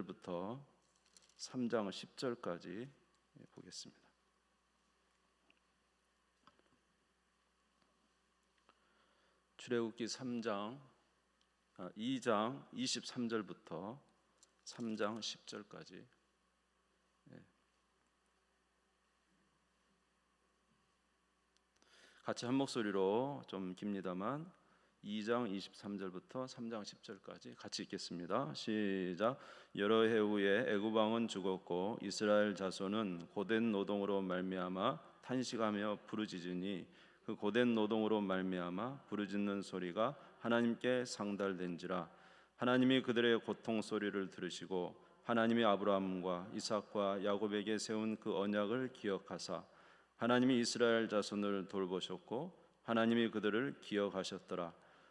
3절부터 3장 10절까지 보겠습니다. 출애굽기 3장 2장 23절부터 3장 10절까지 같이 한 목소리로 좀 깁니다만 2장 23절부터 3장 10절까지 같이 읽겠습니다. 시작. 여러 해 후에 애굽 왕은 죽었고 이스라엘 자손은 고된 노동으로 말미암아 탄식하며 부르짖으니 그 고된 노동으로 말미암아 부르짖는 소리가 하나님께 상달된지라 하나님이 그들의 고통 소리를 들으시고 하나님이 아브라함과 이삭과 야곱에게 세운 그 언약을 기억하사 하나님이 이스라엘 자손을 돌보셨고 하나님이 그들을 기억하셨더라.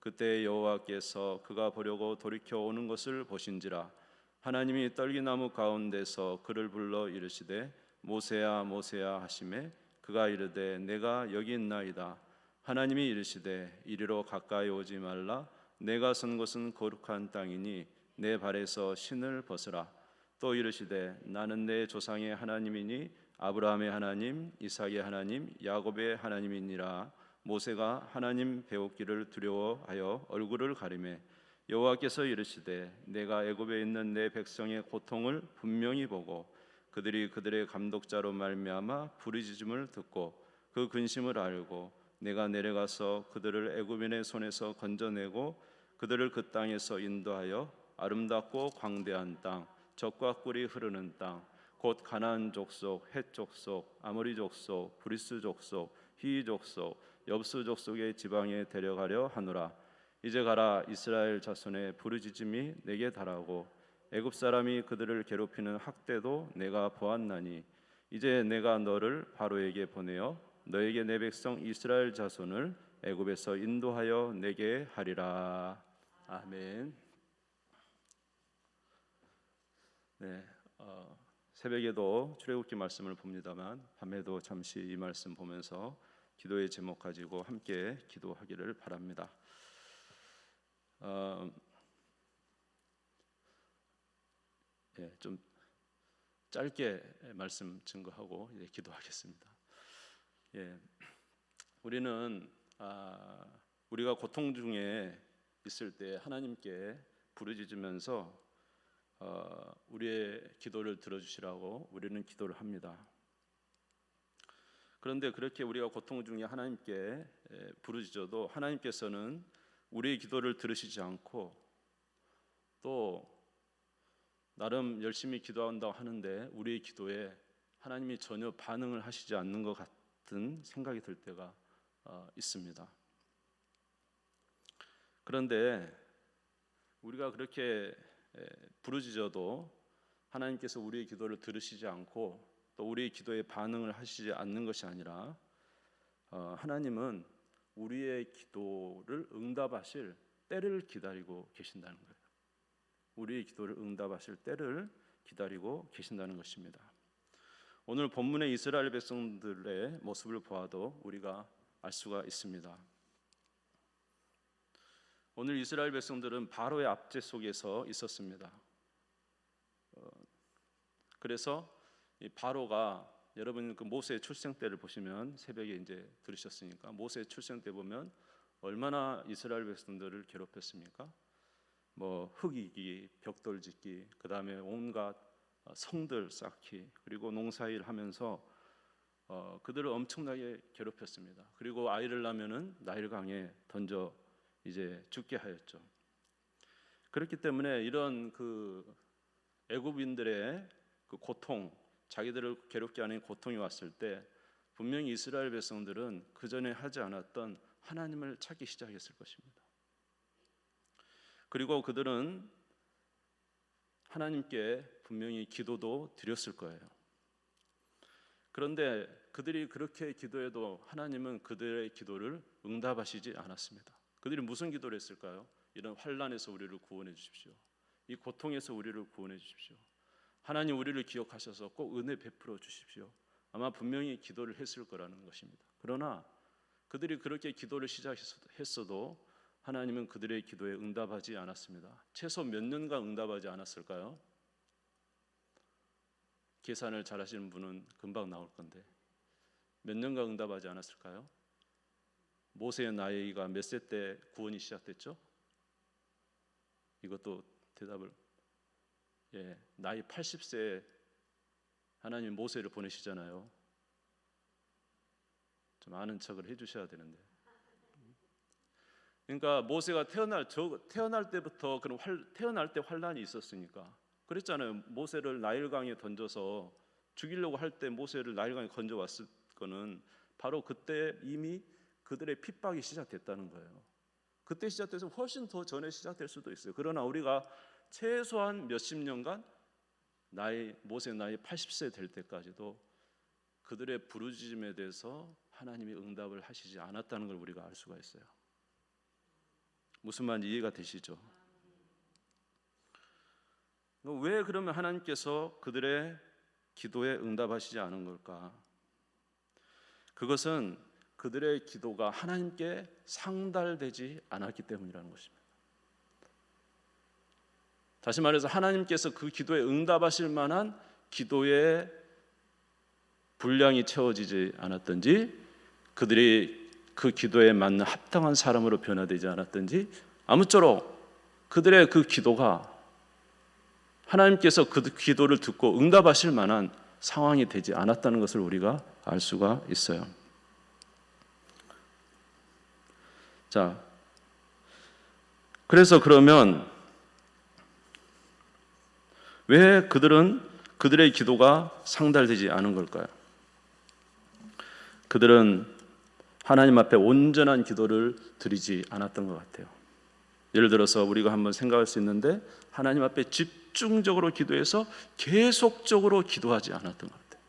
그때 여호와께서 그가 보려고 돌이켜 오는 것을 보신지라. 하나님이 떨기나무 가운데서 그를 불러 이르시되 모세야 모세야 하심에 그가 이르되 내가 여기 있나이다. 하나님이 이르시되 이리로 가까이 오지 말라. 내가 선 곳은 거룩한 땅이니 내 발에서 신을 벗으라. 또 이르시되 나는 내 조상의 하나님이니 아브라함의 하나님 이삭의 하나님 야곱의 하나님이니라 모세가 하나님 배웠기를 두려워하여 얼굴을 가리매 여호와께서 이르시되 내가 애굽에 있는 내 백성의 고통을 분명히 보고 그들이 그들의 감독자로 말미암아 부르짖음을 듣고 그 근심을 알고 내가 내려가서 그들을 애굽인의 손에서 건져내고 그들을 그 땅에서 인도하여 아름답고 광대한 땅 적과 꿀이 흐르는 땅 곧 가나안 족속, 헷 족속, 아모리 족속, 브리스 족속, 히이 족속, 엽수 족 속의 지방에 데려가려 하노라. 이제 가라 이스라엘 자손의 부르짖음이 내게 달하고 애굽 사람이 그들을 괴롭히는 학대도 내가 보았나니 이제 내가 너를 바로에게 보내어 너에게 내 백성 이스라엘 자손을 애굽에서 인도하여 내게 하리라. 아멘. 네, 어, 새벽에도 출애굽기 말씀을 봅니다만 밤에도 잠시 이 말씀 보면서 기도의 제목 가지고 함께 기도하기를 바랍니다. 어, 예, 좀 짧게 말씀 증거하고 이제 기도하겠습니다. 예, 우리는 아, 우리가 고통 중에 있을 때 하나님께 부르짖으면서 어, 우리의 기도를 들어주시라고 우리는 기도를 합니다. 그런데 그렇게 우리가 고통 중에 하나님께 부르짖어도 하나님께서는 우리의 기도를 들으시지 않고 또 나름 열심히 기도한다고 하는데 우리의 기도에 하나님이 전혀 반응을 하시지 않는 것 같은 생각이 들 때가 어, 있습니다. 그런데 우리가 그렇게 부르짖어도 하나님께서 우리의 기도를 들으시지 않고 또 우리의 기도에 반응을 하시지 않는 것이 아니라 어, 하나님은 우리의 기도를 응답하실 때를 기다리고 계신다는 거예요. 우리의 기도를 응답하실 때를 기다리고 계신다는 것입니다. 오늘 본문의 이스라엘 백성들의 모습을 보아도 우리가 알 수가 있습니다. 오늘 이스라엘 백성들은 바로의 압제 속에서 있었습니다. 어, 그래서 이 바로가 여러분 그 모세의 출생 때를 보시면 새벽에 이제 들으셨으니까 모세의 출생 때 보면 얼마나 이스라엘 백성들을 괴롭혔습니까? 뭐 흙이기, 벽돌 짓기, 그 다음에 온갖 성들 쌓기, 그리고 농사일 하면서 어, 그들을 엄청나게 괴롭혔습니다. 그리고 아이를 낳으면은 나일강에 던져 이제 죽게 하였죠. 그렇기 때문에 이런 그 애굽인들의 그 고통, 자기들을 괴롭게 하는 고통이 왔을 때 분명히 이스라엘 백성들은 그 전에 하지 않았던 하나님을 찾기 시작했을 것입니다. 그리고 그들은 하나님께 분명히 기도도 드렸을 거예요. 그런데 그들이 그렇게 기도해도 하나님은 그들의 기도를 응답하시지 않았습니다. 그들이 무슨 기도를 했을까요? 이런 환란에서 우리를 구원해 주십시오. 이 고통에서 우리를 구원해 주십시오. 하나님 우리를 기억하셔서 꼭 은혜 베풀어 주십시오. 아마 분명히 기도를 했을 거라는 것입니다. 그러나 그들이 그렇게 기도를 시작했어도 하나님은 그들의 기도에 응답하지 않았습니다. 최소 몇 년간 응답하지 않았을까요? 계산을 잘 하시는 분은 금방 나올 건데 몇 년간 응답하지 않았을까요? 모세의 나이가 몇 세 때 구원이 시작됐죠? 이것도 대답을 예, 나이 80세에 하나님 모세를 보내시잖아요. 좀 아는 척을 해주셔야 되는데. 그러니까 모세가 태어날 저 태어날 때부터 그런 활, 태어날 때 환란이 있었으니까 그랬잖아요. 모세를 나일강에 던져서 죽이려고 할 때 모세를 나일강에 건져 왔을 거는 바로 그때 이미 그들의 핍박이 시작됐다는 거예요. 그때 시작돼서 훨씬 더 전에 시작될 수도 있어요. 그러나 우리가 최소한 몇십 년간 나이 모세 나이 80세 될 때까지도 그들의 부르짖음에 대해서 하나님이 응답을 하시지 않았다는 걸 우리가 알 수가 있어요. 무슨 말인지 이해가 되시죠? 왜 그러면 하나님께서 그들의 기도에 응답하시지 않은 걸까? 그것은 그들의 기도가 하나님께 상달되지 않았기 때문이라는 것입니다. 다시 말해서 하나님께서 그 기도에 응답하실 만한 기도의 분량이 채워지지 않았든지 그들이 그 기도에 맞는 합당한 사람으로 변화되지 않았든지 아무쪼록 그들의 그 기도가 하나님께서 그 기도를 듣고 응답하실 만한 상황이 되지 않았다는 것을 우리가 알 수가 있어요. 자, 그래서 그러면 왜 그들은 그들의 기도가 상달되지 않은 걸까요? 그들은 하나님 앞에 온전한 기도를 드리지 않았던 것 같아요. 예를 들어서 우리가 한번 생각할 수 있는데 하나님 앞에 집중적으로 기도해서 계속적으로 기도하지 않았던 것 같아요.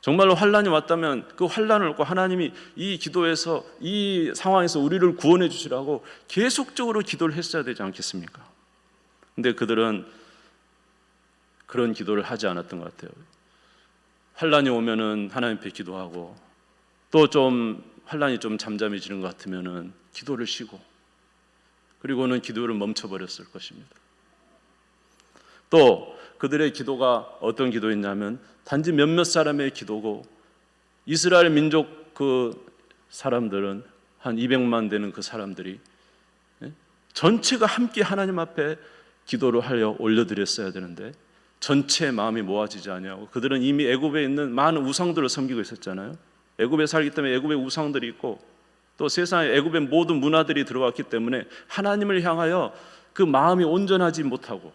정말로 환란이 왔다면 그 환란을 얻고 하나님이 이 기도에서 이 상황에서 우리를 구원해 주시라고 계속적으로 기도를 했어야 되지 않겠습니까? 근데 그들은 그런 기도를 하지 않았던 것 같아요. 환란이 오면은 하나님 앞에 기도하고 또 좀 환란이 좀 잠잠해지는 것 같으면은 기도를 쉬고 그리고는 기도를 멈춰 버렸을 것입니다. 또 그들의 기도가 어떤 기도였냐면 단지 몇몇 사람의 기도고 이스라엘 민족 그 사람들은 한 200만 되는 그 사람들이 예? 전체가 함께 하나님 앞에 기도를 하려 올려드렸어야 되는데 전체 마음이 모아지지 아니하고 그들은 이미 애굽에 있는 많은 우상들을 섬기고 있었잖아요. 애굽에 살기 때문에 애굽에 우상들이 있고 또 세상에 애굽의 모든 문화들이 들어왔기 때문에 하나님을 향하여 그 마음이 온전하지 못하고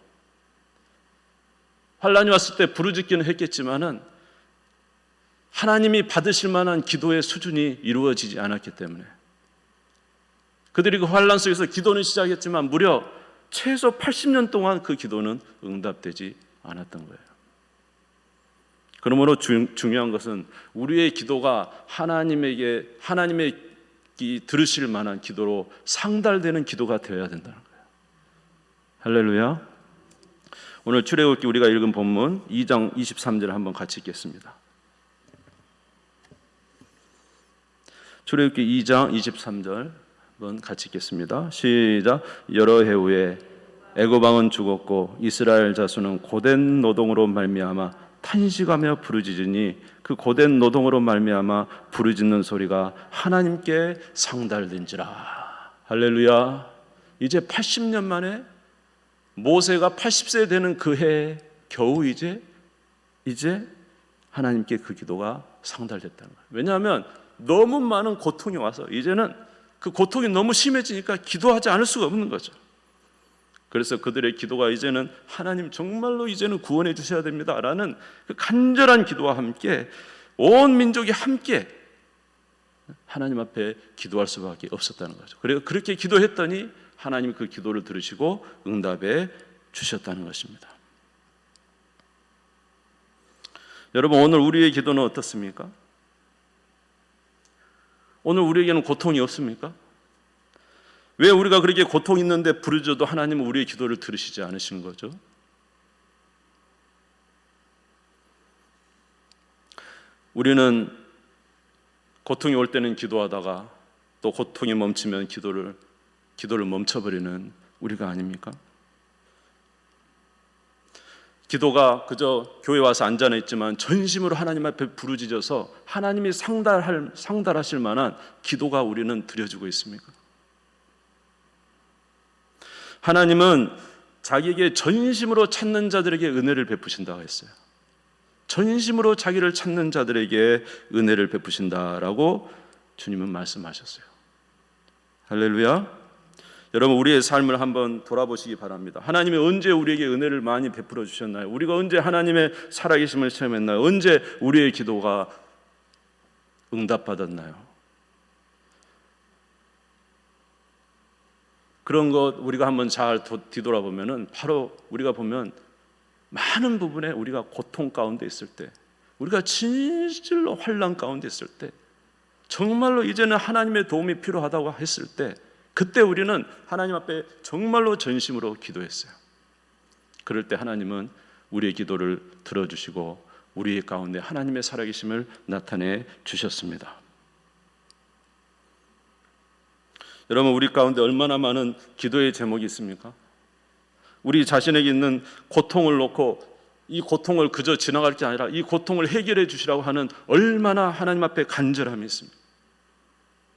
환란이 왔을 때 부르짖기는 했겠지만은 하나님이 받으실 만한 기도의 수준이 이루어지지 않았기 때문에 그들이 그 환란 속에서 기도는 시작했지만 무려 최소 80년 동안 그 기도는 응답되지 않았던 거예요. 그러므로 주, 중요한 것은 우리의 기도가 하나님에게 하나님의 이 들으실 만한 기도로 상달되는 기도가 되어야 된다는 거예요. 할렐루야. 오늘 출애굽기 우리가 읽은 본문 2장 23절을 한번 같이 읽겠습니다. 출애굽기 2장 23절 한번 같이 읽겠습니다. 시작. 여러 해 후에 애굽 왕은 죽었고 이스라엘 자손은 고된 노동으로 말미암아 탄식하며 부르짖으니 그 고된 노동으로 말미암아 부르짖는 소리가 하나님께 상달된지라. 할렐루야. 이제 80년 만에 모세가 80세 되는 그 해에 겨우 이제 이제 하나님께 그 기도가 상달됐다는 거예요. 왜냐하면 너무 많은 고통이 와서 이제는 그 고통이 너무 심해지니까 기도하지 않을 수가 없는 거죠. 그래서 그들의 기도가 이제는 하나님 정말로 이제는 구원해 주셔야 됩니다라는 그 간절한 기도와 함께 온 민족이 함께 하나님 앞에 기도할 수밖에 없었다는 거죠. 그리고 그렇게 기도했더니 하나님 그 기도를 들으시고 응답의 주셨다는 것입니다. 여러분 오늘 우리의 기도는 어떻습니까? 오늘 우리에게는 고통이 없습니까? 왜 우리가 그렇게 고통 있는데 부르짖어도 하나님은 우리의 기도를 들으시지 않으시는 거죠? 우리는 고통이 올 때는 기도하다가 또 고통이 멈추면 기도를 기도를 멈춰버리는 우리가 아닙니까? 기도가 그저 교회 와서 앉아나 있지만 전심으로 하나님 앞에 부르짖어서 하나님이 상달할 상달하실 만한 기도가 우리는 드려지고 있습니까? 하나님은 자기에게 전심으로 찾는 자들에게 은혜를 베푸신다고 했어요. 전심으로 자기를 찾는 자들에게 은혜를 베푸신다라고 주님은 말씀하셨어요. 할렐루야. 여러분 우리의 삶을 한번 돌아보시기 바랍니다. 하나님이 언제 우리에게 은혜를 많이 베풀어 주셨나요? 우리가 언제 하나님의 살아계심을 체험했나요? 언제 우리의 기도가 응답받았나요? 그런 것 우리가 한번 잘 뒤돌아보면은 바로 우리가 보면 많은 부분에 우리가 고통 가운데 있을 때, 우리가 진실로 환란 가운데 있을 때, 정말로 이제는 하나님의 도움이 필요하다고 했을 때, 그때 우리는 하나님 앞에 정말로 전심으로 기도했어요. 그럴 때 하나님은 우리의 기도를 들어주시고 우리 가운데 하나님의 살아계심을 나타내 주셨습니다. 여러분 우리 가운데 얼마나 많은 기도의 제목이 있습니까? 우리 자신에게 있는 고통을 놓고 이 고통을 그저 지나갈 게 아니라 이 고통을 해결해 주시라고 하는 얼마나 하나님 앞에 간절함이 있습니다.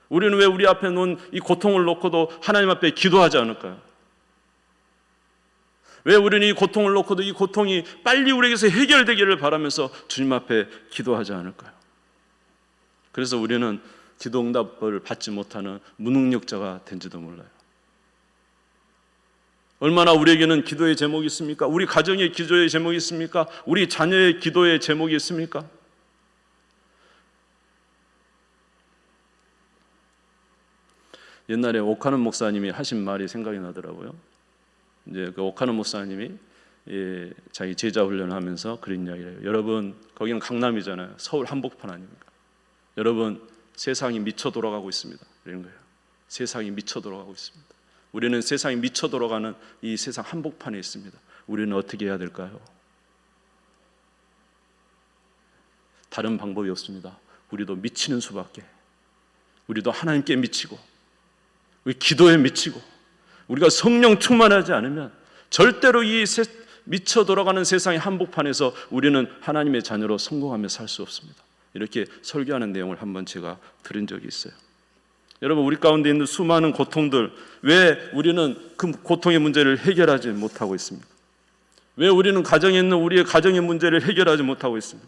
우리는 왜 우리 앞에 놓은 이 고통을 놓고도 하나님 앞에 기도하지 않을까요? 왜 우리는 이 고통을 놓고도 이 고통이 빨리 우리에게서 해결되기를 바라면서 주님 앞에 기도하지 않을까요? 그래서 우리는 기도 응답을 받지 못하는 무능력자가 된지도 몰라요. 얼마나 우리에게는 기도의 제목이 있습니까? 우리 가정의 기도의 제목이 있습니까? 우리 자녀의 기도의 제목이 있습니까? 옛날에 오카는 목사님이 하신 말이 생각이 나더라고요. 이제 그 오카는 목사님이 예, 자기 제자 훈련하면서 그런 이야기를 해요. 여러분 거기는 강남이잖아요. 서울 한복판 아닙니까? 여러분 세상이 미쳐 돌아가고 있습니다. 이런 거예요. 세상이 미쳐 돌아가고 있습니다. 우리는 세상이 미쳐 돌아가는 이 세상 한복판에 있습니다. 우리는 어떻게 해야 될까요? 다른 방법이 없습니다. 우리도 미치는 수밖에. 우리도 하나님께 미치고 우리 기도에 미치고 우리가 성령 충만하지 않으면 절대로 이 세, 미쳐 돌아가는 세상의 한복판에서 우리는 하나님의 자녀로 성공하며 살 수 없습니다. 이렇게 설교하는 내용을 한번 제가 들은 적이 있어요. 여러분 우리 가운데 있는 수많은 고통들 왜 우리는 그 고통의 문제를 해결하지 못하고 있습니까? 왜 우리는 가정에 있는 우리의 가정의 문제를 해결하지 못하고 있습니까?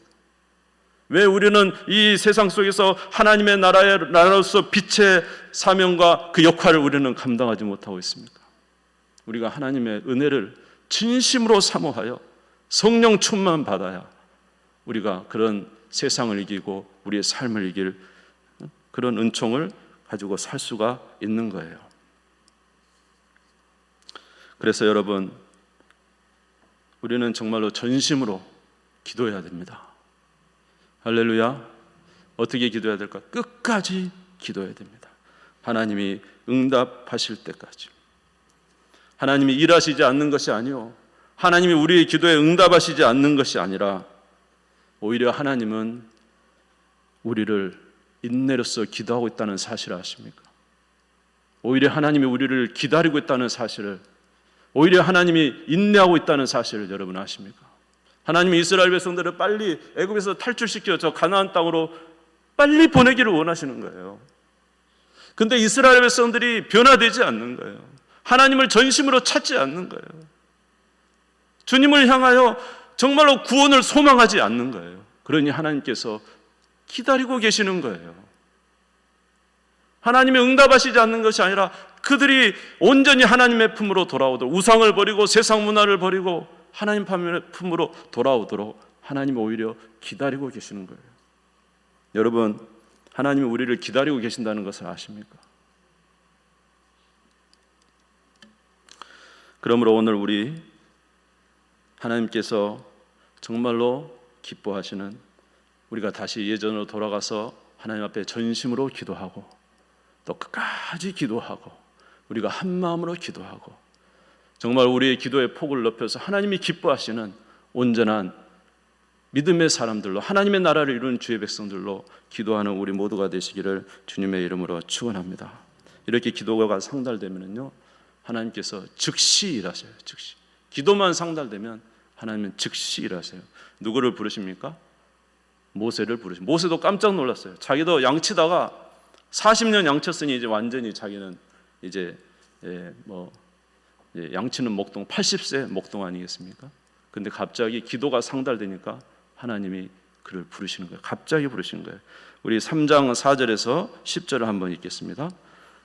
왜 우리는 이 세상 속에서 하나님의 나라의 나라로서 빛의 사명과 그 역할을 우리는 감당하지 못하고 있습니까? 우리가 하나님의 은혜를 진심으로 사모하여 성령 충만 받아야 우리가 그런 세상을 이기고 우리의 삶을 이길 그런 은총을 가지고 살 수가 있는 거예요. 그래서 여러분 우리는 정말로 전심으로 기도해야 됩니다. 할렐루야. 어떻게 기도해야 될까? 끝까지 기도해야 됩니다. 하나님이 응답하실 때까지. 하나님이 일하시지 않는 것이 아니요. 하나님이 우리의 기도에 응답하시지 않는 것이 아니라 오히려 하나님은 우리를 인내로서 기도하고 있다는 사실을 아십니까? 오히려 하나님이 우리를 기다리고 있다는 사실을 오히려 하나님이 인내하고 있다는 사실을 여러분 아십니까? 하나님이 이스라엘 백성들을 빨리 애굽에서 탈출시켜 저 가나안 땅으로 빨리 보내기를 원하시는 거예요. 근데 이스라엘 백성들이 변화되지 않는 거예요. 하나님을 전심으로 찾지 않는 거예요. 주님을 향하여 정말로 구원을 소망하지 않는 거예요. 그러니 하나님께서 기다리고 계시는 거예요. 하나님의 응답하시지 않는 것이 아니라 그들이 온전히 하나님의 품으로 돌아오도록 우상을 버리고 세상 문화를 버리고 하나님 품으로 돌아오도록 하나님 오히려 기다리고 계시는 거예요. 여러분, 하나님이 우리를 기다리고 계신다는 것을 아십니까? 그러므로 오늘 우리 하나님께서 정말로 기뻐하시는 우리가 다시 예전으로 돌아가서 하나님 앞에 전심으로 기도하고 또 끝까지 기도하고 우리가 한 마음으로 기도하고 정말 우리의 기도의 폭을 높여서 하나님이 기뻐하시는 온전한 믿음의 사람들로 하나님의 나라를 이루는 주의 백성들로 기도하는 우리 모두가 되시기를 주님의 이름으로 축원합니다. 이렇게 기도가 상달되면요 하나님께서 즉시 일하셔요. 즉시 기도만 상달되면 하나님은 즉시 일하세요. 누구를 부르십니까? 모세를 부르시. 모세도 깜짝 놀랐어요. 자기도 양치다가 40년 양쳤으니 이제 완전히 자기는 이제 예, 뭐 예, 양치는 목동 80세 목동 아니겠습니까? 근데 갑자기 기도가 상달되니까 하나님이 그를 부르시는 거예요. 갑자기 부르시는 거예요. 우리 3장 4절에서 10절을 한번 읽겠습니다.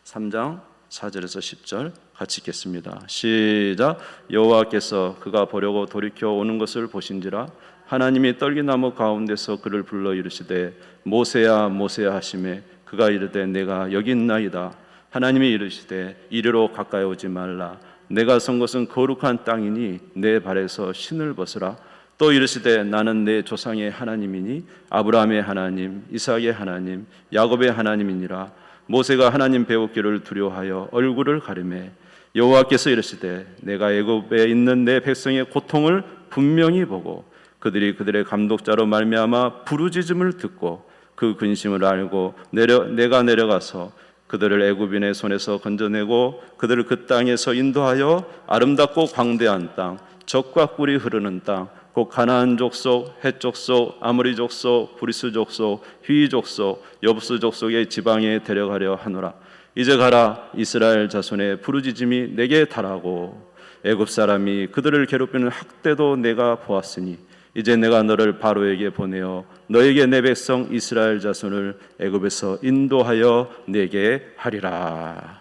3장 4절에서 10절 같이 읽겠습니다. 시작. 여호와께서 그가 보려고 돌이켜 오는 것을 보신지라 하나님이 떨기나무 가운데서 그를 불러 이르시되 모세야 모세야 하심에 그가 이르되 내가 여기 있나이다. 하나님이 이르시되 이리로 가까이 오지 말라. 내가 선 것은 거룩한 땅이니 내 발에서 신을 벗으라. 또 이르시되 나는 내 조상의 하나님이니 아브라함의 하나님, 이삭의 하나님, 야곱의 하나님이니라. 모세가 하나님 배웠기를 두려워하여 얼굴을 가리매 여호와께서 이르시되 내가 애굽에 있는 내 백성의 고통을 분명히 보고 그들이 그들의 감독자로 말미암아 부르짖음을 듣고 그 근심을 알고 내려 내가 내려가서 그들을 애굽인의 손에서 건져내고 그들을 그 땅에서 인도하여 아름답고 광대한 땅 적과 꿀이 흐르는 땅 곧 가나안 족속, 헷 족속, 아모리 족속, 브리스 족속, 휘 족속, 여부스 족속의 지방에 데려가려 하노라. 이제 가라 이스라엘 자손의 부르짖음이 내게 달하고 애굽 사람이 그들을 괴롭히는 학대도 내가 보았으니 이제 내가 너를 바로에게 보내어 너에게 내 백성 이스라엘 자손을 애굽에서 인도하여 내게 하리라.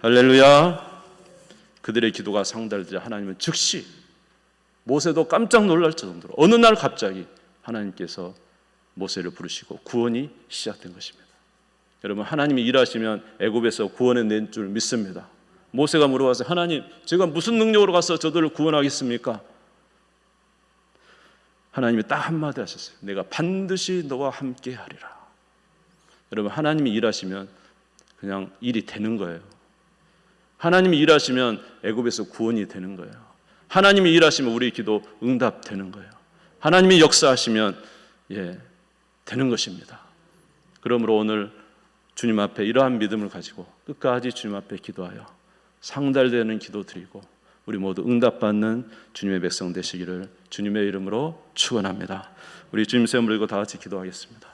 할렐루야. 그들의 기도가 상달되자 하나님은 즉시 모세도 깜짝 놀랄 정도로 어느 날 갑자기 하나님께서 모세를 부르시고 구원이 시작된 것입니다. 여러분 하나님이 일하시면 애굽에서 구원해 낸 줄 믿습니다. 모세가 물어봐서 하나님 제가 무슨 능력으로 가서 저들을 구원하겠습니까? 하나님이 딱 한마디 하셨어요. 내가 반드시 너와 함께 하리라. 여러분 하나님이 일하시면 그냥 일이 되는 거예요. 하나님이 일하시면 애굽에서 구원이 되는 거예요. 하나님이 일하시면 우리 기도 응답되는 거예요. 하나님이 역사하시면 예, 되는 것입니다. 그러므로 오늘 주님 앞에 이러한 믿음을 가지고 끝까지 주님 앞에 기도하여 상달되는 기도 드리고 우리 모두 응답받는 주님의 백성 되시기를 주님의 이름으로 축원합니다. 우리 주님 세움 들고 다 같이 기도하겠습니다.